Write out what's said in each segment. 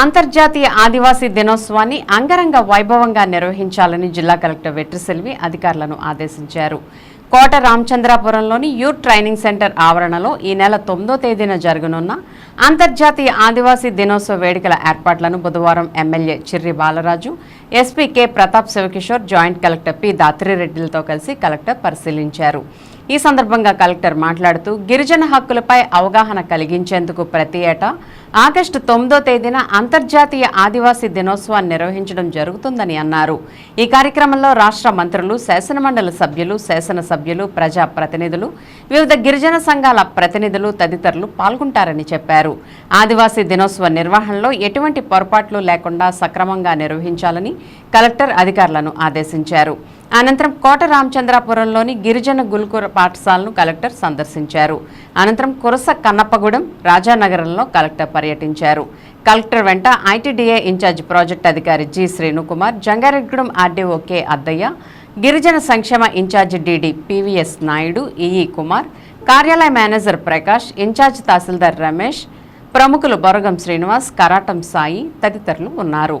అంతర్జాతీయ ఆదివాసీ దినోత్సవాన్ని అంగరంగ వైభవంగా నిర్వహించాలని జిల్లా కలెక్టర్ వెట్రిసెల్వి అధికారులను ఆదేశించారు. కోట రామచంద్రాపురంలోని యూత్ ట్రైనింగ్ సెంటర్ ఆవరణలో ఈ నెల తొమ్మిదో తేదీన జరగనున్న అంతర్జాతీయ ఆదివాసీ దినోత్సవ వేడుకల ఏర్పాట్లను బుధవారం MLA Chirri Balaraju SP K Pratap Sivakishore joint collector P దాత్రిరెడ్డిలతో కలిసి కలెక్టర్ పరిశీలించారు. ఈ సందర్భంగా కలెక్టర్ మాట్లాడుతూ గిరిజన హక్కులపై అవగాహన కలిగించేందుకు ప్రతి ఏటా ఆగస్టు తొమ్మిదో తేదీన అంతర్జాతీయ ఆదివాసీ దినోత్సవాన్ని నిర్వహించడం జరుగుతుందని అన్నారు. ఈ కార్యక్రమంలో రాష్ట్ర మంత్రులు శాసనమండలి సభ్యులు శాసనసభ్యులు ప్రజా ప్రతినిధులు వివిధ గిరిజన సంఘాల ప్రతినిధులు తదితరులు పాల్గొంటారని చెప్పారు. ఆదివాసీ దినోత్సవ నిర్వహణలో ఎటువంటి పొరపాట్లు లేకుండా సక్రమంగా నిర్వహించాలని కలెక్టర్ అధికారులను ఆదేశించారు. అనంతరం కోట రామచంద్రాపురంలోని గిరిజన గురుకుల పాఠశాలను కలెక్టర్ సందర్శించారు. అనంతరం కురస కన్నప్పగూడెం రాజానగరంలో కలెక్టర్ పర్యటించారు. కలెక్టర్ వెంట ఐటీడీఏ ఇన్ఛార్జ్ ప్రాజెక్ట్ అధికారి G Srinukumar Jangareddygudem RDO K Addayya గిరిజన సంక్షేమ in charge DD PVS Naidu EE Kumar కార్యాలయ manager Prakash in charge tahsildar Ramesh ప్రముఖులు బొరగం శ్రీనివాస్ కరాటం సాయి తదితరులు ఉన్నారు.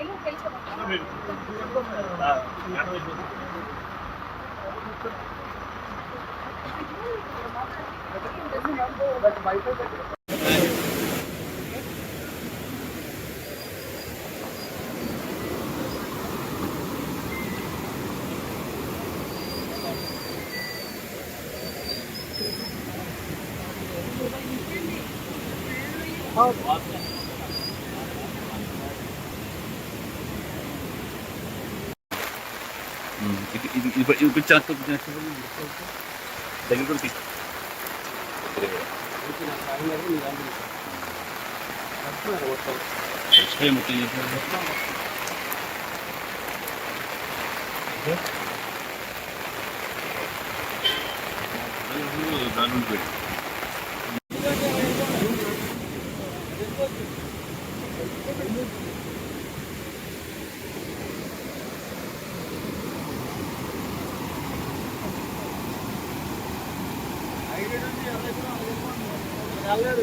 కూడా ఇబ్బంది ఈ కాలుష్యం ఇది ఇది ఇది ఇది దగ్గర కూడా తీసు స్ప్రే మొత్తం దాని நல்லது